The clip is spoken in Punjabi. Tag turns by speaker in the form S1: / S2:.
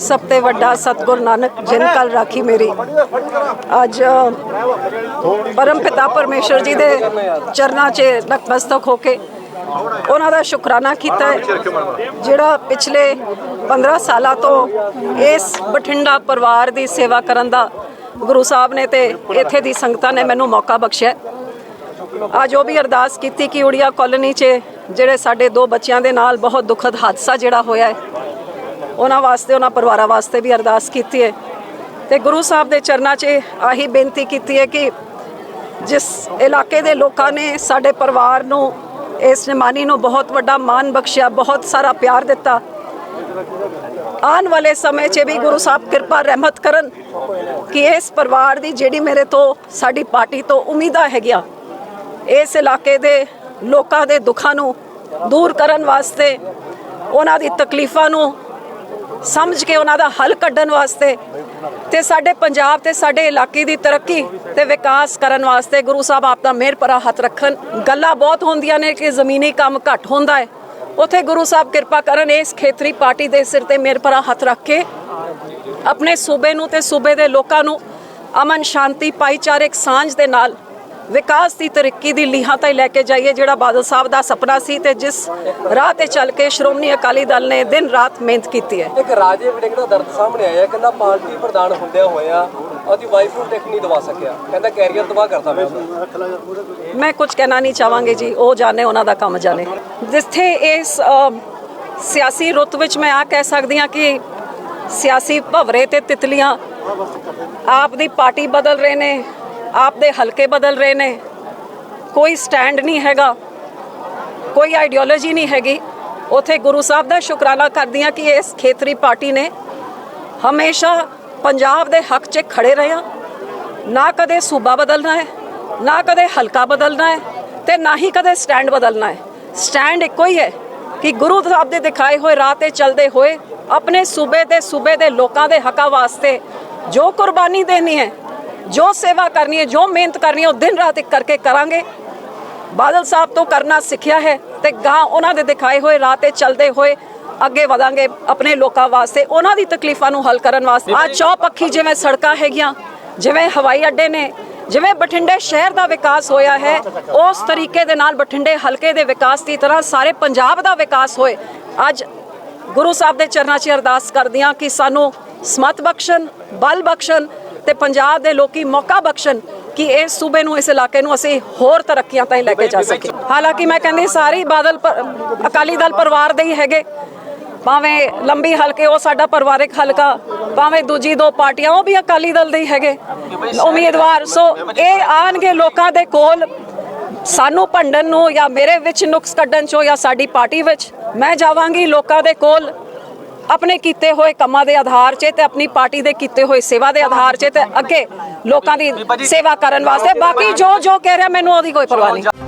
S1: ਸਭ ਤੋਂ ਵੱਡਾ ਸਤਗੁਰ ਨਾਨਕ ਜਿਨ ਕਲ ਰਾਖੀ ਮੇਰੀ। ਅੱਜ ਪਰਮ ਪਿਤਾ ਪਰਮੇਸ਼ਰ ਜੀ ਦੇ ਚਰਨਾਂ 'ਚ ਨਤਮਸਤਕ ਹੋ ਕੇ ਉਹਨਾਂ ਦਾ ਸ਼ੁਕਰਾਨਾ ਕੀਤਾ ਹੈ, ਜਿਹੜਾ ਪਿਛਲੇ 15 ਸਾਲਾਂ ਤੋਂ ਇਸ ਬਠਿੰਡਾ ਪਰਿਵਾਰ ਦੀ ਸੇਵਾ ਕਰਨ ਦਾ ਗੁਰੂ ਸਾਹਿਬ ਨੇ ਤੇ ਇੱਥੇ ਦੀ ਸੰਗਤਾਂ ਨੇ ਮੈਨੂੰ ਮੌਕਾ ਬਖਸ਼ਿਆ ਅੱਜ ਉਹ ਵੀ ਅਰਦਾਸ ਕੀਤੀ ਕਿ ਉੜੀਆ ਕਾਲੋਨੀ 'ਚ ਜਿਹੜੇ ਸਾਡੇ ਦੋ ਬੱਚਿਆਂ ਦੇ ਨਾਲ ਬਹੁਤ ਦੁਖਦ ਹਾਦਸਾ ਜਿਹੜਾ ਹੋਇਆ ਹੈ ਉਹਨਾਂ ਵਾਸਤੇ, ਉਹਨਾਂ ਪਰਿਵਾਰਾਂ ਵਾਸਤੇ ਵੀ ਅਰਦਾਸ ਕੀਤੀ ਹੈ। ਤੇ ਗੁਰੂ ਸਾਹਿਬ ਦੇ ਚਰਨਾਂ 'ਚ ਆਹੀ ਬੇਨਤੀ ਕੀਤੀ ਹੈ ਕਿ ਜਿਸ ਇਲਾਕੇ ਦੇ ਲੋਕਾਂ ਨੇ ਸਾਡੇ ਪਰਿਵਾਰ ਨੂੰ, ਇਸ ਨਿਮਾਨੀ ਨੂੰ ਬਹੁਤ ਵੱਡਾ ਮਾਨ ਬਖਸ਼ਿਆ, ਬਹੁਤ ਸਾਰਾ ਪਿਆਰ ਦਿੱਤਾ। ਆਉਣ ਵਾਲੇ ਸਮੇਂ 'ਚ ਵੀ ਗੁਰੂ ਸਾਹਿਬ ਕਿਰਪਾ, ਰਹਿਮਤ ਕਰਨ ਕਿ ਇਸ ਪਰਿਵਾਰ ਦੀ ਜਿਹੜੀ ਮੇਰੇ ਤੋਂ, ਸਾਡੀ ਪਾਰਟੀ ਤੋਂ ਉਮੀਦਾਂ ਹੈਗੀਆਂ, ਇਸ ਇਲਾਕੇ ਦੇ ਲੋਕਾਂ ਦੇ ਦੁੱਖਾਂ ਨੂੰ ਦੂਰ ਕਰਨ ਵਾਸਤੇ, ਉਹਨਾਂ ਦੀ ਤਕਲੀਫਾਂ ਨੂੰ ਸਮਝ ਕੇ ਉਹਨਾਂ ਦਾ ਹੱਲ ਕੱਢਣ ਵਾਸਤੇ ਤੇ ਸਾਡੇ ਪੰਜਾਬ ਤੇ ਸਾਡੇ ਇਲਾਕੇ ਦੀ ਤਰੱਕੀ ਤੇ ਵਿਕਾਸ ਕਰਨ ਵਾਸਤੇ ਗੁਰੂ ਸਾਹਿਬ ਆਪ ਦਾ ਮਿਹਰ ਭਰਾ ਹੱਥ ਰੱਖਣ। ਗੱਲਾਂ ਬਹੁਤ ਹੁੰਦੀਆਂ ਨੇ ਕਿ ਜ਼ਮੀਨੀ ਕੰਮ ਘੱਟ ਹੁੰਦਾ ਹੈ। ਉਥੇ ਗੁਰੂ ਸਾਹਿਬ ਕਿਰਪਾ ਕਰਨ ਇਸ ਖੇਤਰੀ ਪਾਰਟੀ ਦੇ ਸਿਰ ਤੇ ਮਿਹਰ ਭਰਾ ਹੱਥ ਰੱਖ ਕੇ ਆਪਣੇ ਸੂਬੇ ਨੂੰ ਤੇ ਸੂਬੇ ਦੇ ਲੋਕਾਂ ਨੂੰ ਅਮਨ ਸ਼ਾਂਤੀ ਭਾਈਚਾਰਕ ਸਾਂਝ ਦੇ ਨਾਲ ਵਿਕਾਸ ਦੀ ਤਰੱਕੀ ਦੀ ਲੀਹਾਂ ਤਾਈਂ ਲੈ ਕੇ ਜਾਈਏ ਜਿਹੜਾ ਬਾਦਲ ਸਾਹਿਬ ਦਾ ਸੁਪਨਾ ਸੀ ਤੇ ਜਿਸ ਰਾਹ ਤੇ ਚੱਲ ਕੇ ਸ਼੍ਰੋਮਣੀ ਅਕਾਲੀ ਦਲ ਨੇ ਦਿਨ ਰਾਤ ਮਿਹਨਤ ਕੀਤੀ ਹੈ।
S2: ਇੱਕ ਰਾਜੇ ਵੜਿੰਗ ਦਾ ਦਰਦ ਸਾਹਮਣੇ ਆਇਆ ਕਹਿੰਦਾ ਪਾਰਟੀ ਪ੍ਰਧਾਨ ਹੁੰਦਿਆਂ ਹੋਇਆ ਉਹਦੀ ਵਾਈਫ ਨੂੰ ਟਿਕ ਨਹੀਂ ਦਵਾ ਸਕਿਆ। ਕਹਿੰਦਾ ਕੈਰੀਅਰ ਤਬਾਹ ਕਰਤਾ ਮੈਂ
S1: ਮੈਂ ਕੁਝ ਕਹਿਣਾ ਨਹੀਂ ਚਾਹਾਂਗੀ ਜੀ ਉਹ ਜਾਣੇ ਉਹਨਾਂ ਦਾ ਕੰਮ ਜਾਣੇ। ਜਿੱਥੇ ਇਸ ਸਿਆਸੀ ਰੁੱਤ ਵਿੱਚ ਮੈਂ ਆ ਕਹਿ ਸਕਦੀ ਹਾਂ ਕਿ ਸਿਆਸੀ ਭਵਰੇ ਤੇ ਤਿਤਲੀਆਂ ਆਪ ਦੀ ਪਾਰਟੀ ਬਦਲ ਰਹੇ ਨੇ ਆਪਦੇ ਹਲਕੇ ਬਦਲ ਰਹੇ ਨੇ। ਕੋਈ ਸਟੈਂਡ ਨਹੀਂ ਹੈਗਾ। ਕੋਈ ਆਈਡੀਓਲੋਜੀ ਨਹੀਂ ਹੈਗੀ। ਉਥੇ ਗੁਰੂ ਸਾਹਿਬ ਦਾ ਸ਼ੁਕਰਾਨਾ ਕਰਦੀ ਹਾਂ ਕਿ ਇਸ ਖੇਤਰੀ ਪਾਰਟੀ ਨੇ ਹਮੇਸ਼ਾ ਪੰਜਾਬ ਦੇ ਹੱਕ 'ਚ ਖੜੇ ਰਹੇ ਹਾਂ ਨਾ ਕਦੇ ਸੂਬਾ ਬਦਲਣਾ ਹੈ, ਨਾ ਕਦੇ ਹਲਕਾ ਬਦਲਣਾ ਹੈ ਤੇ ਨਾ ਹੀ ਕਦੇ ਸਟੈਂਡ ਬਦਲਣਾ ਹੈ। ਸਟੈਂਡ ਇੱਕੋ ਹੀ ਹੈ ਕਿ ਗੁਰੂ ਸਾਹਿਬ ਦੇ ਦਿਖਾਏ ਹੋਏ ਰਾਹ ਤੇ ਚੱਲਦੇ ਹੋਏ ਆਪਣੇ ਸੂਬੇ ਤੇ ਸੂਬੇ ਦੇ ਲੋਕਾਂ ਦੇ ਹੱਕਾਂ ਵਾਸਤੇ ਜੋ ਕੁਰਬਾਨੀ ਦੇਣੀ ਹੈ ਜੋ ਸੇਵਾ ਕਰਨੀ ਹੈ ਜੋ ਮਿਹਨਤ ਕਰਨੀ ਹੈ ਉਹ ਦਿਨ ਰਾਤ ਇੱਕ ਕਰਕੇ ਕਰਾਂਗੇ। ਬਾਦਲ ਸਾਹਿਬ ਤੋਂ ਕਰਨਾ ਸਿੱਖਿਆ ਹੈ ਤੇ ਗਾਂ ਉਹਨਾਂ ਦੇ ਦਿਖਾਏ ਹੋਏ ਰਾਹ ਤੇ ਚੱਲਦੇ ਹੋਏ ਅੱਗੇ ਵਧਾਂਗੇ ਆਪਣੇ ਲੋਕਾਂ ਵਾਸਤੇ। ਉਹਨਾਂ ਦੀ ਤਕਲੀਫਾਂ ਨੂੰ ਹੱਲ ਕਰਨ ਵਾਸਤੇ ਆ ਚੌਪੱਖੀ ਜਿਵੇਂ ਸੜਕਾਂ ਹੈਗੀਆਂ ਜਿਵੇਂ ਹਵਾਈ ਅੱਡੇ ਨੇ ਜਿਵੇਂ ਬਠਿੰਡੇ ਸ਼ਹਿਰ ਦਾ ਵਿਕਾਸ ਹੋਇਆ ਹੈ ਉਸ ਤਰੀਕੇ ਦੇ ਨਾਲ ਬਠਿੰਡੇ ਹਲਕੇ ਦੇ ਵਿਕਾਸ ਦੀ ਤਰ੍ਹਾਂ ਸਾਰੇ ਪੰਜਾਬ ਦਾ ਵਿਕਾਸ ਹੋਏ। ਅੱਜ ਗੁਰੂ ਸਾਹਿਬ ਦੇ ਚਰਨਾਂ 'ਚ ਅਰਦਾਸ ਕਰਦੀਆਂ ਕਿ ਸਾਨੂੰ ਸਮਤ ਬਖਸ਼ਣ ਬਲ ਬਖਸ਼ਣ ਤੇ ਪੰਜਾਬ ਦੇ ਲੋਕੀ ਮੌਕਾ ਬਖਸ਼ਣ ਕਿ ਇਸ ਸੂਬੇ ਨੂੰ ਇਸ ਇਲਾਕੇ ਨੂੰ ਅਸੀਂ ਹੋਰ ਤਰੱਕੀਆਂ ਤਾਈਂ ਲੈ ਕੇ ਜਾ ਸਕੀਏ। ਹਾਲਾਂਕਿ ਮੈਂ ਕਹਿੰਦੀ ਸਾਰੀ ਬਾਦਲ ਅਕਾਲੀ ਦਲ ਪਰਿਵਾਰ ਦੇ ਹੀ ਹੈਗੇ। ਭਾਵੇਂ ਲੰਬੀ ਹਲਕੇ ਉਹ ਸਾਡਾ ਪਰਿਵਾਰਕ ਹਲਕਾ ਭਾਵੇਂ ਦੂਜੀ ਦੋ ਪਾਰਟੀਆਂ ਉਹ ਵੀ ਅਕਾਲੀ ਦਲ ਦੇ ਹੀ ਹੈਗੇ। ਉਮੀਦਵਾਰ ਸੋ ਇਹ ਆਣਗੇ ਲੋਕਾਂ ਦੇ ਕੋਲ। ਸਾਨੂੰ ਭੰਡਣ ਨੂੰ ਜਾਂ ਮੇਰੇ ਵਿੱਚ ਨੁਕਸ ਕੱਢਣ ਚੋਂ ਜਾਂ ਸਾਡੀ ਪਾਰਟੀ ਵਿੱਚ ਮੈਂ ਜਾਵਾਂਗੀ ਲੋਕਾਂ ਦੇ ਕੋਲ। ਆਪਣੇ ਕੀਤੇ ਹੋਏ ਕੰਮਾਂ ਦੇ ਆਧਾਰ 'ਚ ਤੇ ਆਪਣੀ ਪਾਰਟੀ ਦੇ ਕੀਤੇ ਹੋਏ ਸੇਵਾ ਦੇ ਆਧਾਰ 'ਚ ਤੇ ਅੱਗੇ ਲੋਕਾਂ ਦੀ ਸੇਵਾ ਕਰਨ ਵਾਸਤੇ ਬਾਕੀ ਜੋ ਜੋ ਕਹਿ ਰਿਹਾ ਮੈਨੂੰ ਉਹਦੀ ਕੋਈ ਪਰਵਾਹ ਨਹੀਂ।